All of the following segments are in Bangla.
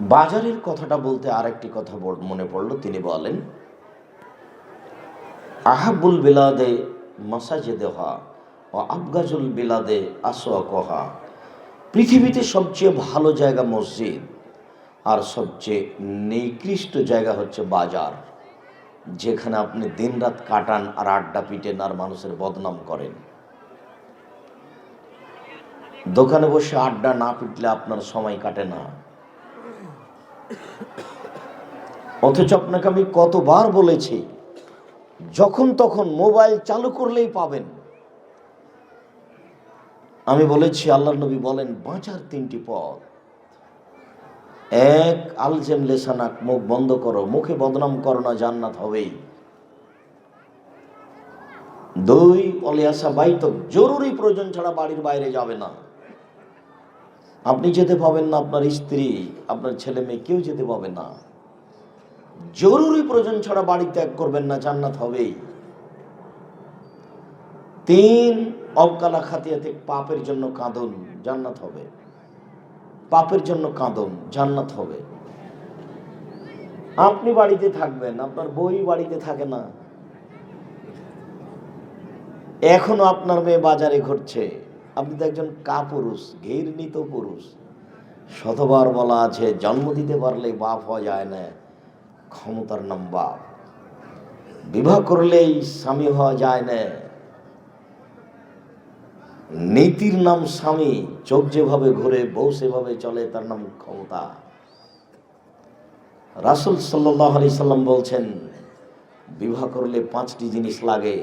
বাজারের কথাটা বলতে আরেকটি কথা মনে পড়ল। তিনি বলেন, আহাবুল বিলাদে মাসাজেদে হা ও আবগাজুল বিলাদে আসোয়াকহা পৃথিবীতে সবচেয়ে ভালো জায়গা মসজিদ আর সবচেয়ে নিকৃষ্ট জায়গা হচ্ছে বাজার, যেখানে আপনি দিনরাত কাটান আর আড্ডা পিটেন আর মানুষের বদনাম করেন। দোকানে বসে আড্ডা না পিটলে আপনার সময় কাটে না। অথচ আপনাকে আমি কতবার বলেছি, যখন তখন মোবাইল চালু করলেই পাবেন। আমি বলেছি আল্লাহ নবী বলেন, বাঁচার তিনটি পথ। এক আলজেম লেসানাক, মুখ বন্ধ করো, মুখে বদনাম করো না, জান্নাত হবেই। দুই অলিয়াসা বাইতক জরুরি প্রয়োজন ছাড়া বাড়ির বাইরে যাবে না। আপনি যেতে পাবেন না আপনার স্ত্রী, আপনার ছেলে মেয়ে, কেউ যেতে পাবে না। জরুরি প্রয়োজন ছাড়া বাড়ি ত্যাগ করবেন না, জান্নাত হবেই। তিন, অবকালা খাতিয়াতে পাপের জন্য কাঁদন, জান্নাত হবে। পাপের জন্য কাঁদন, জান্নাত হবে। আপনি বাড়িতে থাকবেন, আপনার বই বাড়িতে থাকে না। এখনও আপনার মেয়ে বাজারে ঘুরছে। আপনি তো একজন কাপুরুষ, ঘৃণিত পুরুষ। শতবার বলা আছে, জন্ম দিতে পারলে বাপ হওয়া যায় না, ক্ষমতার নাম বাপ। বিবাহ করলেই স্বামী হওয়া যায় না। নীতির নাম স্বামী, চোখ যেভাবে ঘুরে, বউ সেভাবে চলে, তার নাম ক্ষমতা। রাসুল সাল্লাহ সাল্লাম বলছেন, বিবাহ করলে পাঁচটি জিনিস লাগে।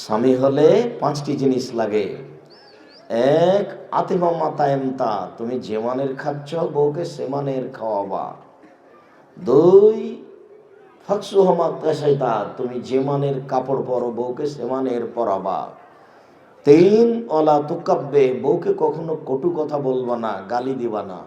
স্বামী হলে পাঁচটি জিনিস লাগে। এক আতিমা মাতা এমতা তুমি যে মানের খাচ্ছ, বউকে সে মানের খাওয়াবা। দুই, ফাকসুহমা পেশাইতা তুমি যে মানের কাপড় পরো, বউকে সে মানের পরাবা। তিন, অলা তুকাব্বে, বউকে কখনো কটু কথা বলবা না, গালি দিবা না।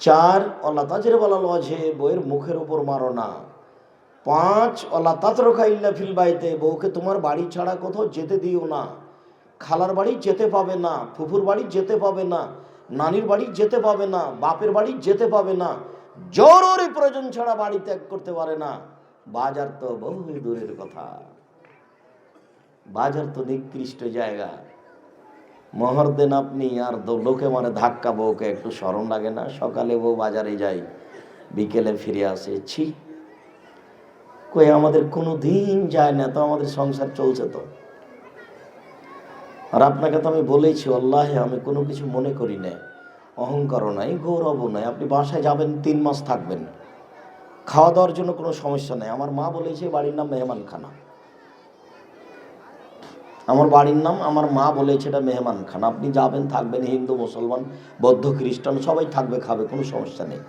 চার, অলা তাজের বলা লজে বউয়ের মুখের উপর মারো না। পাঁচ, অলা তাতরখা ইল্লা ফিল বাইতে, বউকে তোমার বাড়ি ছাড়া কোথাও যেতে দিও না। খালার বাড়ি যেতে পাবে না, ফুফুর বাড়ি যেতে পাবে না, নানির বাড়ি যেতে পাবে না, বাপের বাড়ি যেতে পাবে না, জরুরি প্রয়োজন ছাড়া বাড়ি ত্যাগ করতে পারে না। বাজার তো বহু দূরের কথা। বাজার তো নিকৃষ্ট জায়গা। মোহর দেন আপনি আর লোকে মানে ধাক্কা, বউকে একটু স্মরণ লাগে না, সকালে বউ বাজারে যাই বিকেলে ফিরে আসে, ছি। কই আমাদের কোনো দিন যায় না, তো আমাদের সংসার চলছে তো। আর আপনাকে তো আমি বলেছি আল্লাহ আমি কোনো কিছু মনে করি না অহংকারও নাই, গৌরবও নাই। আপনি বাসায় যাবেন, তিন মাস থাকবেন। খাওয়া দাওয়ার জন্য কোনো সমস্যা নেই। আমার মা বলেছে, বাড়ির নাম মেহমানখানা। আমার বাড়ির নাম আমার মা বলেছে, এটা মেহমান খান আপনি যাবেন, থাকবেন, হিন্দু, মুসলমান, বৌদ্ধ, খ্রিস্টান, সবাই থাকবে, খাবে, কোনো সমস্যা নেই।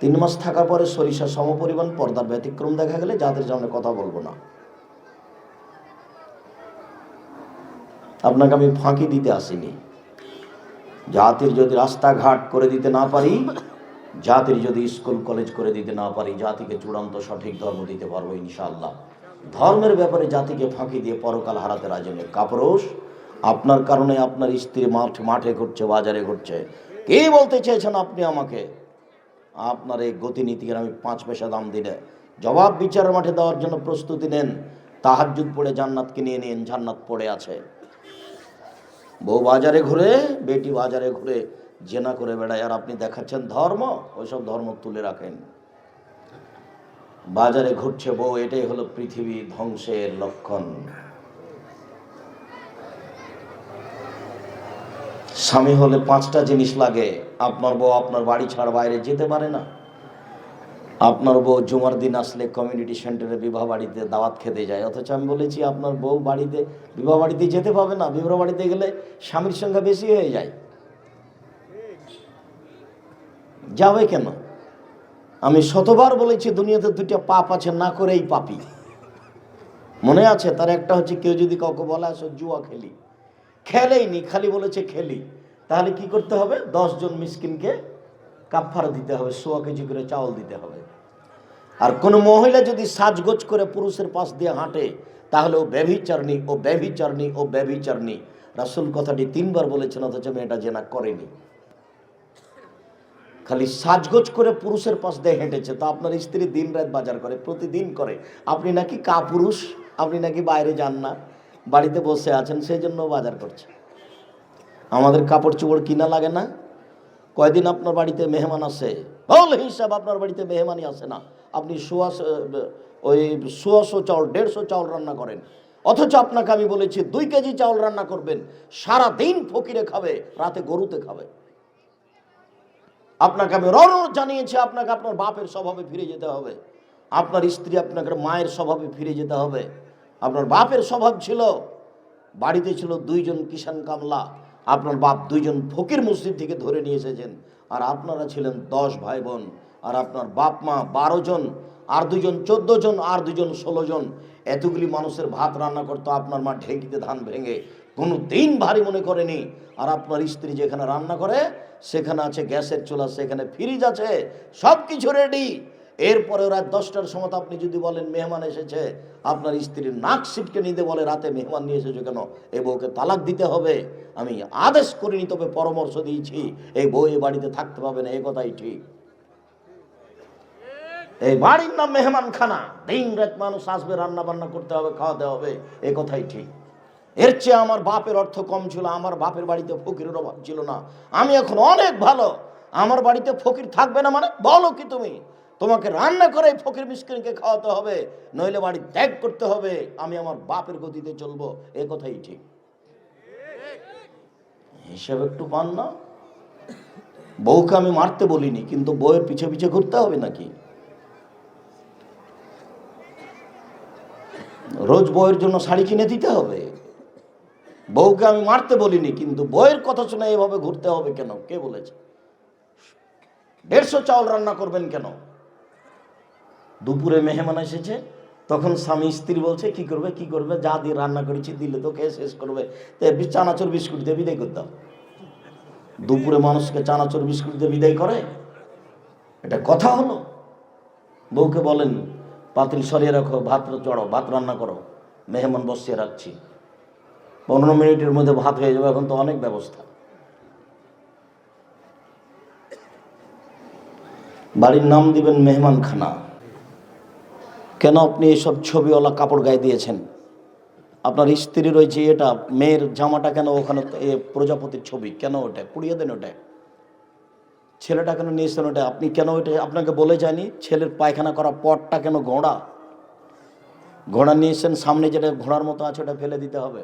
তিন মাস থাকার পরে সরিষা সমপরিমাণ পর্দার ব্যতিক্রম দেখা গেলে যাদের সামনে কথা বলব না। আপনাকে আমি ফাঁকি দিতে আসিনি। জাতির যদি রাস্তাঘাট করে দিতে না পারি, জাতির যদি স্কুল, কলেজ করে দিতে না পারি, জাতিকে চূড়ান্ত সঠিক ধর্ম দিতে পারব ইনশাআল্লাহ। ধর্মের ব্যাপারে জাতিকে ফাঁকি দিয়ে পরকাল হারাতে রাজি নেই। কাপুরুষ, আপনার কারণে আপনার স্ত্রী মাঠ, মাঠে ঘুরছে, বাজারে ঘুরছে। কে বলতে চেয়েছেন আপনি আমাকে? আপনার এই গতিনীতিকে আমি পাঁচ পয়সা দাম দিলে জবাব বিচারের মাঠে দেওয়ার জন্য প্রস্তুতি নেন। তাহাজুদ পড়ে জান্নাতকে নিয়ে নিন, জান্নাত পড়ে আছে। বউ বাজারে ঘুরে, বেটি বাজারে ঘুরে জেনা করে বেড়ায়। আর আপনি দেখাচ্ছেন ধর্ম, ওইসব ধর্ম তুলে রাখেন। বাজারে ঘুরছে বউ, এটাই হলো পৃথিবী ধ্বংসের লক্ষণ। স্বামী হলে পাঁচটা জিনিস লাগে। আপনার বউ আপনার বাড়ি ছাড়া বাইরে যেতে পারে না। আপনার বউ জুমার দিন আসলে কমিউনিটি সেন্টারে বিবাহ বাড়িতে দাওয়াত খেতে যায়। অথচ আমি বলেছি, আপনার বউ বাড়িতে বিবাহ বাড়িতে যেতে পাবে না। বিবাহ বাড়িতে গেলে স্বামীর সংখ্যা বেশি হয়ে যায়। যাবে কেন? আমি শতবার বলেছি, দুনিয়াতে দুইটা পাপ আছে, না করেই পাপি। মনে আছে? তার একটা হচ্ছে, কেউ যদি কাউকে বলে, আসো জুয়া খেলি। খেলেই নি, খালি বলেছে খেলি। তাহলে কি করতে হবে? দশজন মিসকিনকে কাফারা দিতে হবে, সোয়া কেজি করে চাউল দিতে হবে। আর কোনো মহিলা যদি সাজগোজ করে পুরুষের পাশ দিয়ে হাঁটে, তাহলে ও ব্যভিচারণী ও ব্যভিচারণী ও ব্যভিচারণী। রাসুল কথাটি তিনবার বলেছেন, অথচ মেয়েটা জেনা করেনি। খালি সাজগোজ করে পুরুষের পাশ দিয়ে হেঁটেছে, তা আপনার স্ত্রী দিন রাত বাজার করে, প্রতিদিন করে। আপনি নাকি কা পুরুষ আপনি নাকি বাইরে যান না, বাড়িতে বসে আছেন সেই জন্য বাজার করছে। আমাদের কাপড় চোপড় কিনা লাগে না? কয়দিন আপনার বাড়িতে মেহমান আসে বল হিসাব, আপনার বাড়িতে মেহমানই আসে না। আপনি সোয়াশ ওই সোয়াশো চাউল দেড়শো চাউল রান্না করেন। অথচ আপনাকে আমি বলেছি, দুই কেজি চাউল রান্না করবেন। সারা দিন ফকিরে খাবে, রাতে গরুতে খাবে। আপনাকে আমি রর জানিয়েছি, আপনাকে আপনার বাপের স্বভাবে ফিরে যেতে হবে। আপনার স্ত্রী আপনাকে মায়ের স্বভাবে ফিরে যেতে হবে। আপনার বাপের স্বভাব ছিল, বাড়িতে ছিল দুইজন কিষান কামলা। আপনার বাপ দুইজন ফকির মসজিদ থেকে ধরে নিয়ে এসেছেন। আর আপনারা ছিলেন দশ ভাই বোন আর আপনার বাপ, মা বারো জন, আর দুজন চোদ্দ জন, আর দুজন ষোলো জন। এতগুলি মানুষের ভাত রান্না করতো, আপনার মা ঢেঁকিতে ধান ভেঙে। কোনো দিন ভারী মনে করেনি। আর আপনার স্ত্রী যেখানে রান্না করে, সেখানে আছে, গ্যাসের চুলা, সেখানে ফ্রিজ আছে সব কিছু রেডি এরপরে রাত দশটার সময় আপনি যদি বলেন মেহমান এসেছে, আপনার স্ত্রীর নাক সিটকে নিতে বলে, রাতে মেহমান নিয়ে এসেছে কেন? এই বউকে তালাক দিতে হবে। আমি আদেশ করিনি তবে পরামর্শ দিয়েছি। এই বউ এই বাড়িতে থাকতে পাবে না, এ কথাই ঠিক। এই বাড়ির নাম মেহমানখানা। দিন রাত মানুষ আসবে রান্না বান্না করতে হবে খাওয়াতে হবে, এ কথাই ঠিক। এর চেয়ে আমার বাপের অর্থ কম ছিল, আমার বাপের বাড়িতে ফকিরের অভাব ছিল না। আমি এখন অনেক ভালো। আমার বাড়িতে ফকির থাকবে না মানে বলো কি তুমি? তোমাকে রান্না করে ফকির মিসকিনকে খাওয়াতে হবে, নইলে বাড়ি ত্যাগ করতে হবে, আমি আমার বাপের গতিতে চলবো, এ কথাই ঠিক। হিসাব একটু পান না। বউকে আমি মারতে বলিনি, কিন্তু বউয়ের পিছে পিছে ঘুরতে হবে নাকি? রোজ বউয়ের জন্য শাড়ি কিনে দিতে হবে। বউকে আমি মারতে বলিনি, কিন্তু বউয়ের কথা শুনে এভাবে ঘুরতে হবে কেন? কে বলেছে? দেড়শো চাউল রান্না করবেন কেন? দুপুরে মেহমান এসেছে, তখন স্বামী স্ত্রী বলছে, কি করবে কি করবে? যা দিয়ে রান্না করেছি, দিলে তো খেয়ে শেষ করবে। তো চানাচুর বিস্কুট দিয়ে বিদায় করতাম। দুপুরে মানুষকে চানাচুর বিস্কুট দিয়ে বিদায় করে? এটা কথা হলো? বউকে বলেন, পাতিল সরিয়ে রাখো, ভাত চড়ো ভাত রান্না করো, মেহমান বসিয়ে রাখছি। পনেরো মিনিটের মধ্যে ভাত হয়ে যাবে, এখন তো অনেক ব্যবস্থা। বাড়ির নাম দিবেন মেহমানখানা। কেন আপনি এইসব ছবিওয়ালা কাপড় গায়ে দিয়েছেন? আপনার স্ত্রী রয়েছে এটা, মেয়ের জামাটা কেন ওখানে এ প্রজাপতির ছবি? কেন ওটা? পুড়িয়ে দেন ওটা। ছেলেটা কেন নিয়েছেন ওটা? আপনি কেন ওইটা আপনাকে বলে যায়নি? ছেলের পায়খানা করা পটটা কেন ঘোড়া? ঘোড়া নিয়েছেন, সামনে যেটা ঘোড়ার মতো আছে ওটা ফেলে দিতে হবে।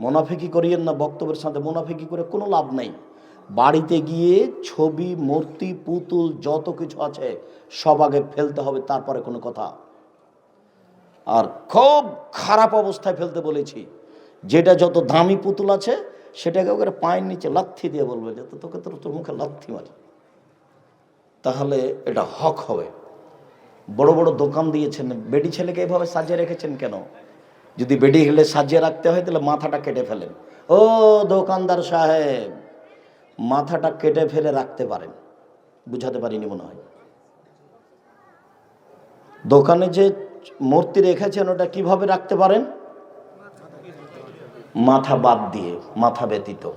মোনাফিকি করিয়েন না বক্তব্যের সাথে। মোনাফিকি করে কোনো লাভ নেই। বাড়িতে গিয়ে ছবি, মূর্তি, পুতুল, যত কিছু আছে সব আগে ফেলতে হবে, তারপরে কোনো কথা। আর খুব খারাপ অবস্থায় ফেলতে বলেছি, যেটা যত দামি পুতুল আছে সেটাকে ওকে পায়ের নিচে লাথি দিয়ে বলবে, যে তোকে তোর তোর মুখে লাথি মারি। তাহলে এটা হক হবে। বড় বড় দোকান দিয়েছেন, বেডি ছেলেকে এভাবে সাজিয়ে রেখেছেন কেন? যদি বেডি হলে সাজিয়ে রাখতে হয়, তাহলে মাথাটা কেটে ফেলেন। ও দোকানদার সাহেব মাথাটা কেটে ফেলে রাখতে পারেন। বুঝাতে পারিনি মনে হয়। দোকানে যে মূর্তি রেখেছেন, ওটা কীভাবে রাখতে পারেন? মাথা বাদ দিয়ে, মাথা ব্যতীত।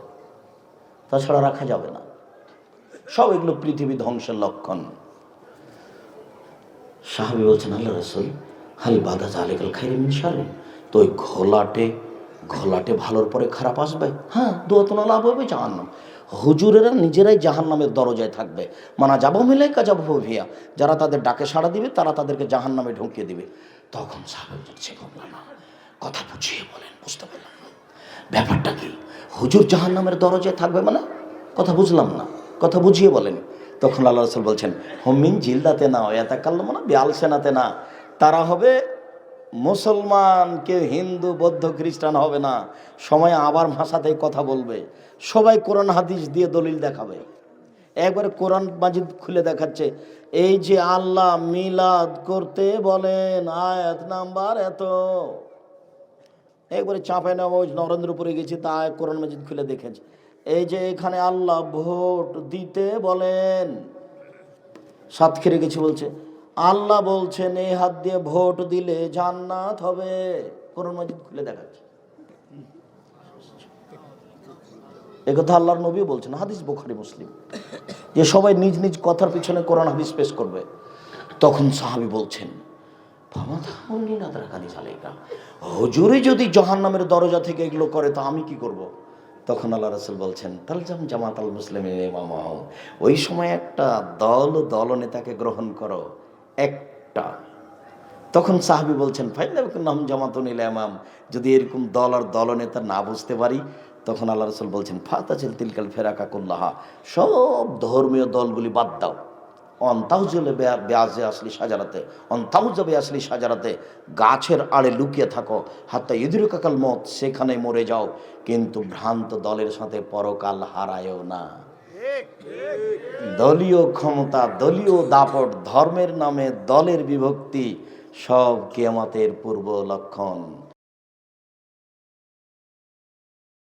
তাছাড়া রাখা যাবে না। সব এগুলো পৃথিবী ধ্বংসের লক্ষণ। সাহাবি বলছেন, আল্লাহ রসুল, হাল বাধা জালেকাল খাই মিনসারে তো ওই ঘোলাটে ঘোলাটে ভালোর পরে খারাপ আসবে। হ্যাঁ দোয়াতনা লাভ হবে জাহান্নাম। হুজুরেরা নিজেরাই জাহান্নামের দরজায় থাকবে। মানা যাব মিলে কাজাবো ভিয়া যারা তাদের ডাকে সাড়া দিবে, তারা তাদেরকে জাহান্নামে ঢুকিয়ে দিবে। তখন না কথা বুঝিয়ে বলেন, বুঝতে পারলাম ব্যাপারটা কি? হুজুর জাহান্নামের দরজায় থাকবে মানে? কথা বুঝলাম না। কথা বুঝিয়ে বলেন। তখন আল্লাহ রসুল বলছেন, হমিন জিলদাতে না এতা কাল্লাম না বিয়াল সেনাতে না। তারা হবে মুসলমান কেউ হিন্দু, বৌদ্ধ, খ্রিস্টান হবে না। সময় আবার ভাষাতেই কথা বলবে। সবাই কোরআন, হাদিস দিয়ে দলিল দেখাবে। একবারে কোরআন মাজিদ খুলে দেখাচ্ছে। এই যে আল্লাহ মিলাদ করতে বলেন, আয়াত নাম্বার এত। একবারে চাপাই ওই নরেন্দ্রপুরে গেছি তা কোরআন মাজিদ খুলে দেখেছে। এই যে এখানে আল্লাহ ভোট দিতে বলেন, সাতক্ষীরে গেছি বলছে। আল্লাহ বলছেন, এই হাত দিয়ে ভোট দিলে জান্নাত হবে। কোরআন মাজিদ খুলে দেখাচ্ছে। একথা আল্লাহর নবীও বলছেন, হাদিস বোখারি, মুসলিম। যে সবাই নিজ নিজ কথার পিছনে কোরআন হাদিস পেশ করবে, তখন সাহাবি বলছেন হজুরে যদি জাহান নামের দরজা থেকে এগুলো করে, তো আমি কি করব। তখন আল্লাহ রসুল বলছেন, তালজাম জামাত আল মুসলিম ওই সময় একটা দল দল নেতাকে গ্রহণ করো। একটা। তখন সাহাবি বলছেন ফাইনাম জামাতুন ইমাম। যদি এরকম দল আর দলনেতা না বুঝতে পারি, তখন আল্লাহ রসুল বলছেন ফাতাচিল তিলকাল ফেরাকা কুল্লাহা। সব ধর্মীয় দলগুলি বাদ দাও। অন্তাউজলে বেয়াজে আসলি সাজারাতে। অন্তাউজবে আসলি সাজারাতে। গাছের আড়ে লুকিয়ে থাকো। হাত্তা ইদুরকাকাল মত সেখানে মরে যাও। কিন্তু ভ্রান্ত দলের সাথে পরকাল হারায়ও না। দলীয় ক্ষমতা দলীয় দাপট ধর্মের নামে দলের বিভক্তি সব কেমাতের পূর্ব লক্ষণ।